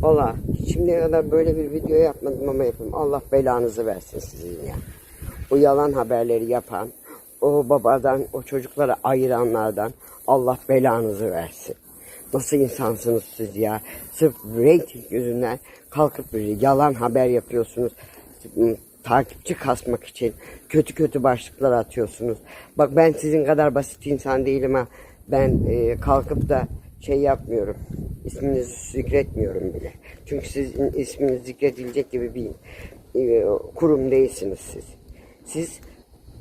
Valla şimdiye kadar böyle bir video yapmadım ama yapayım. Allah belanızı versin sizin ya. O yalan haberleri yapan, o babadan, o çocuklara ayıranlardan Allah belanızı versin. Nasıl insansınız siz ya? Sırf reyting yüzünden kalkıp böyle yalan haber yapıyorsunuz. Takipçi kasmak için kötü kötü başlıklar atıyorsunuz. Bak ben sizin kadar basit insan değilim ha. Ben e, kalkıp da şey yapmıyorum. İsminizi zikretmiyorum bile. Çünkü sizin isminiz zikredilecek gibi bir e, kurum değilsiniz siz. Siz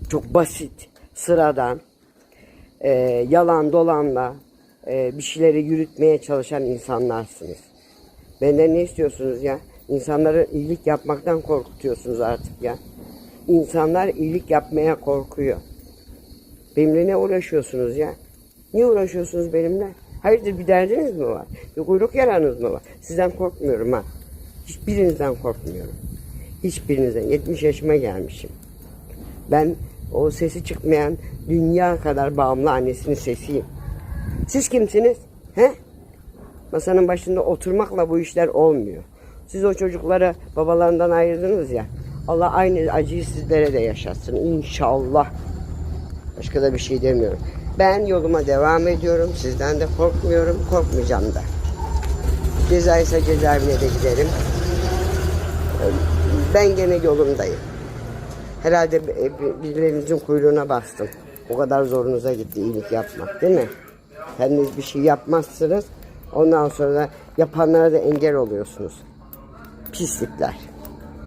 çok basit, sıradan, e, yalan dolanla e, bir şeyleri yürütmeye çalışan insanlarsınız. Benden ne istiyorsunuz ya? İnsanları iyilik yapmaktan korkutuyorsunuz artık ya. İnsanlar iyilik yapmaya korkuyor. Benimle ne uğraşıyorsunuz ya? Niye uğraşıyorsunuz benimle? Hayırdır bir derdiniz mi var? Bir kuyruk yaranız mı var? Sizden korkmuyorum ha. Hiçbirinizden korkmuyorum. Hiçbirinizden. 70 yaşıma gelmişim. Ben o sesi çıkmayan dünya kadar bağımlı annesinin sesiyim. Siz kimsiniz? He? Masanın başında oturmakla bu işler olmuyor. Siz o çocukları babalarından ayırdınız ya. Allah aynı acıyı sizlere de yaşatsın inşallah. Başka da bir şey demiyorum. Ben yoluma devam ediyorum. Sizden de korkmuyorum. Korkmayacağım da. Ceza ise cezaevine de giderim. Ben gene yolumdayım. Herhalde birilerinizin kuyruğuna bastım. O kadar zorunuza gitti iyilik yapmak değil mi? Kendiniz bir şey yapmazsınız. Ondan sonra da yapanlara da engel oluyorsunuz. Pislikler.